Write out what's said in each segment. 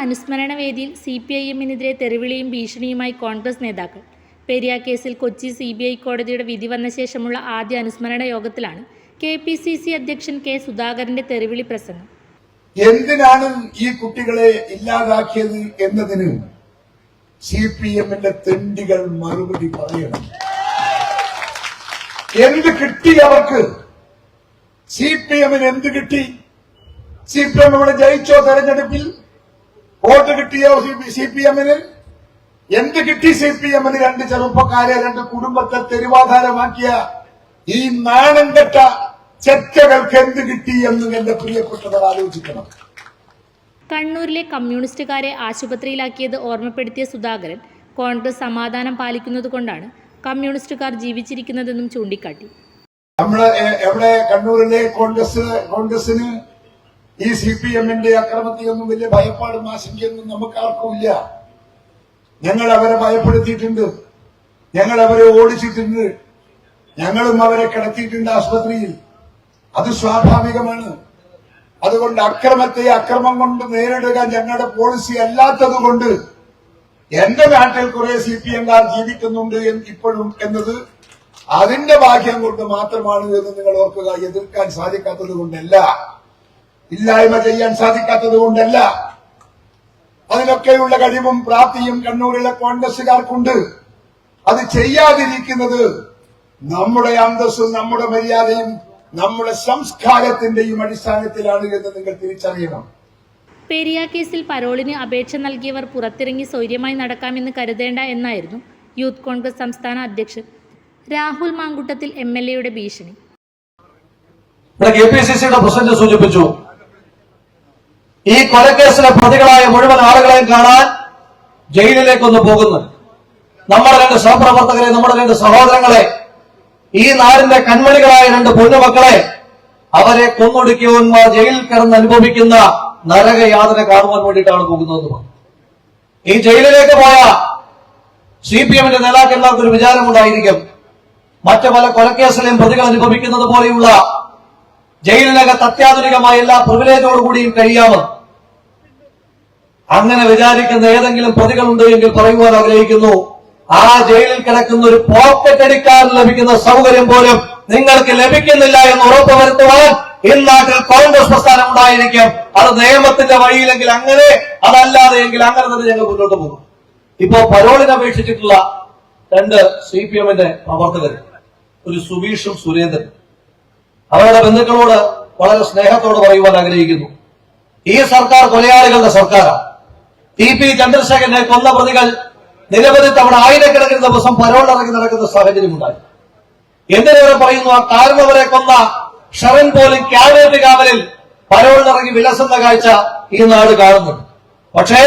അനുസ്മരണ വേദിയിൽ C P I എമ്മിനെതിരെ തെറിവിളിയും ഭീഷണിയുമായി കോൺഗ്രസ് നേതാക്കൾ. പെരിയ കേസിൽ കൊച്ചി സി ബി ഐ കോടതിയുടെ വിധി വന്ന ശേഷമുള്ള ആദ്യ അനുസ്മരണ യോഗത്തിലാണ് കെ പി സി സി അധ്യക്ഷൻ കെ സുധാകരന്റെ തെറിവിളി പ്രസംഗം. എന്തിനാണ് ഈ കുട്ടികളെ ഇല്ലാതാക്കിയത് എന്നതിന് സി പി എമ്മിന്റെ തെണ്ടികൾ മറുപടി പറയണം. എന്ത് കിട്ടി അവർക്ക്? സി പി എമ്മിന് എന്ത് കിട്ടി? സി പി എം ഇവിടെ ജയിച്ചോ തെരഞ്ഞെടുപ്പിൽ? വോട്ട് കിട്ടിയോ സി പി എമ്മിന്? എന്ത് കിട്ടി സി പി എമ്മിന്? രണ്ട് ചെറുപ്പക്കാരെ രണ്ട് കുടുംബത്തെ തെരുവാധാരമാക്കിയ ഈ നാണം കെട്ട ചെറ്റകൾക്ക് എന്ത് കിട്ടി എന്ന് എന്റെ പ്രിയപ്പെട്ടവർ ആലോചിക്കണം. കണ്ണൂരിലെ കമ്മ്യൂണിസ്റ്റുകാരെ ആശുപത്രിയിലാക്കിയത് ഓർമ്മപ്പെടുത്തിയ സുധാകരൻ കോൺഗ്രസ് സമാധാനം പാലിക്കുന്നതുകൊണ്ടാണ് കമ്മ്യൂണിസ്റ്റുകാർ ജീവിച്ചിരിക്കുന്നതെന്നും ചൂണ്ടിക്കാട്ടി. നമ്മൾ എവിടെ? കണ്ണൂരിലെ കോൺഗ്രസ് കോൺഗ്രസിന് ഈ സി പി എമ്മിന്റെ അക്രമത്തെയൊന്നും വലിയ ഭയപ്പാടും ആശങ്കയൊന്നും നമുക്ക് ആർക്കും ഇല്ല. ഞങ്ങൾ അവരെ ഭയപ്പെടുത്തിയിട്ടുണ്ട്. ഞങ്ങൾ അവരെ ഓടിച്ചിട്ടുണ്ട്. ഞങ്ങളും അവരെ കിടത്തിയിട്ടുണ്ട് ആശുപത്രിയിൽ. അത് സ്വാഭാവികമാണ്. അതുകൊണ്ട് അക്രമത്തെ അക്രമം കൊണ്ട് നേരിടുക ഞങ്ങളുടെ പോളിസി അല്ലാത്തത് കൊണ്ട് എന്റെ നാട്ടിൽ കുറെ സി പി എംകാർ ജീവിക്കുന്നുണ്ട് ഇപ്പോഴും എന്നത് അതിന്റെ ഭാഗ്യം കൊണ്ട് മാത്രമാണ് എന്ന് നിങ്ങൾ ഓർക്കുക. എതിർക്കാൻ സാധിക്കാത്തത് കൊണ്ടല്ല. ഇല്ലായ്മ ചെയ്യാൻ സാധിക്കാത്തത് കൊണ്ടല്ല. അതിനൊക്കെയുള്ള കഴിവും പ്രാപ്തിയും കണ്ണൂരിലെ കോൺഗ്രസുകാർക്കുണ്ട് അത് ചെയ്യാതിരിക്കുന്നത് നമ്മുടെ അന്തസ്സും നമ്മുടെ മര്യാദയും നമ്മുടെ സംസ്കാരത്തിന്റെയും അടിസ്ഥാനത്തിലാണ് എന്ന് നിങ്ങൾ തിരിച്ചറിയണം. പെരിയ കേസിൽ പരോളിന് അപേക്ഷ നൽകിയവർ പുറത്തിറങ്ങി സ്വൈര്യമായി നടക്കാമെന്ന് കരുതേണ്ട എന്നായിരുന്നു യൂത്ത് കോൺഗ്രസ് സംസ്ഥാന അധ്യക്ഷൻ രാഹുൽ മാങ്കുട്ടത്തിൽ എം എൽ എയുടെ ഭീഷണി. ഇവിടെ കെ പി സി സിയുടെ പ്രസിഡന്റ് സൂചിപ്പിച്ചു ഈ കൊലക്കേസിലെ പ്രതികളായ മുഴുവൻ ആളുകളെയും കാണാൻ ജയിലിലേക്കൊന്ന് പോകുന്നത് നമ്മുടെ രണ്ട് സഹപ്രവർത്തകരെ നമ്മുടെ രണ്ട് സഹോദരങ്ങളെ ഈ നാടിന്റെ കൺമണികളായ രണ്ട് പൊന്നുമക്കളെ അവരെ കൊന്നൊടുക്കിയവന്മാർ ജയിലിൽ കിടന്ന് അനുഭവിക്കുന്ന നരകയാതന കാണുവാൻ വേണ്ടിയിട്ടാണ് പോകുന്നത് ഈ ജയിലിലേക്ക് പോയ സി പി എമ്മിന്റെ നേതാക്കന്മാർക്ക് ഒരു വിചാരമുണ്ടായിരിക്കും. മറ്റു പല കൊലക്കേസിലെയും പ്രതികൾ അനുഭവിക്കുന്നത് പോലെയുള്ള ജയിലിനകത്ത് അത്യാധുനികമായ എല്ലാ പ്രിവിലേജോടുകൂടിയും കഴിയാമെന്ന് അങ്ങനെ വിചാരിക്കുന്ന ഏതെങ്കിലും പ്രതികളുണ്ട് എങ്കിൽ പറയുവാൻ ആഗ്രഹിക്കുന്നു. ആ ജയിലിൽ കിടക്കുന്ന ഒരു പോക്കറ്റ് അടിക്കാൻ ലഭിക്കുന്ന സൗകര്യം പോലും നിങ്ങൾക്ക് ലഭിക്കുന്നില്ല എന്ന് ഉറപ്പ് വരുത്തുവാൻ ഇന്നാട്ടിൽ കോൺഗ്രസ് പ്രസ്ഥാനം ഉണ്ടായിരിക്കും. അത് നിയമത്തിന്റെ വഴിയിലെങ്കിൽ അങ്ങനെ അതല്ലാതെ എങ്കിൽ അങ്ങനെ തന്നെ ഞങ്ങൾ മുന്നോട്ട് പോകും. ഇപ്പോ പരോളിന് അപേക്ഷിച്ചിട്ടുള്ള രണ്ട് സി പി എമ്മിന്റെ പ്രവർത്തകർ ഒരു സുബീഷും സുരേന്ദ്രൻ അവരുടെ ബന്ധുക്കളോട് വളരെ സ്നേഹത്തോട് പറയുവാൻ ആഗ്രഹിക്കുന്നു. ഈ സർക്കാർ കൊലയാളികളുടെ സർക്കാരാണ്. ടി പി ചന്ദ്രശേഖരനെ കൊന്ന പ്രതികൾ നിരവധി തവണ ആയിരക്കണക്കിന് ദിവസം പരോളിറങ്ങി നടക്കുന്ന സാഹചര്യമുണ്ടായി എന്തിനേറെ പറയുന്നു? ആ കാരണവരെ കൊന്ന ഷറൻ പോലും ക്യാബിനറ്റ് കാവലിൽ പരോളിനിറങ്ങി വിലസുന്ന കാഴ്ച ഈ നാട് കാണുന്നുണ്ട്. പക്ഷേ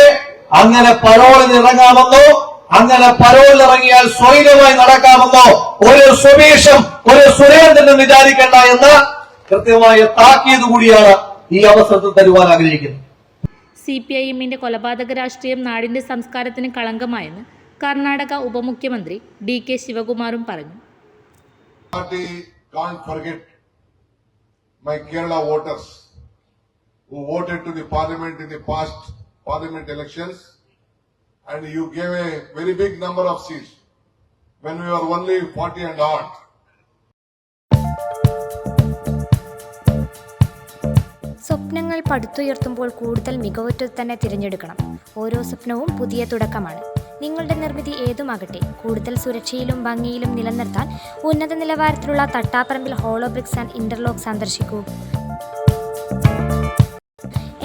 അങ്ങനെ പരോളിൽ ഇറങ്ങാമെന്നോ അങ്ങനെ പരോലിറങ്ങിയാൽ സ്വൈര്യമായി നടക്കാമെന്നോ ഒരു സുബീഷും ഒരു സുരേന്ദ്രനും വിചാരിക്കേണ്ട എന്ന് കൃത്യമായ താക്കീത് കൂടിയാണ് ഈ അവസരത്തിൽ തരുവാൻ ആഗ്രഹിക്കുന്നത്. സി പി ഐ എമ്മിന്റെ കൊലപാതക രാഷ്ട്രീയം നാടിന്റെ സംസ്കാരത്തിന് കളങ്കമായെന്ന് കർണാടക ഉപമുഖ്യമന്ത്രി ഡി കെ ശിവകുമാറും പറഞ്ഞു. Party can't forget my Kerala voters who voted to the parliament in the past parliament elections. And you gave a very big number of seats when we were only 40 and odd. സ്വപ്നങ്ങൾ പടുത്തുയർത്തുമ്പോൾ കൂടുതൽ മികവുറ്റത് തന്നെ തിരഞ്ഞെടുക്കണം. ഓരോ സ്വപ്നവും പുതിയ തുടക്കമാണ്. നിങ്ങളുടെ നിർമ്മിതി ഏതുമാകട്ടെ കൂടുതൽ സുരക്ഷയിലും ഭംഗിയിലും നിലനിർത്താൻ ഉന്നത നിലവാരത്തിലുള്ള Thattaparambil hollow bricks and interlock സന്ദർശിക്കൂ.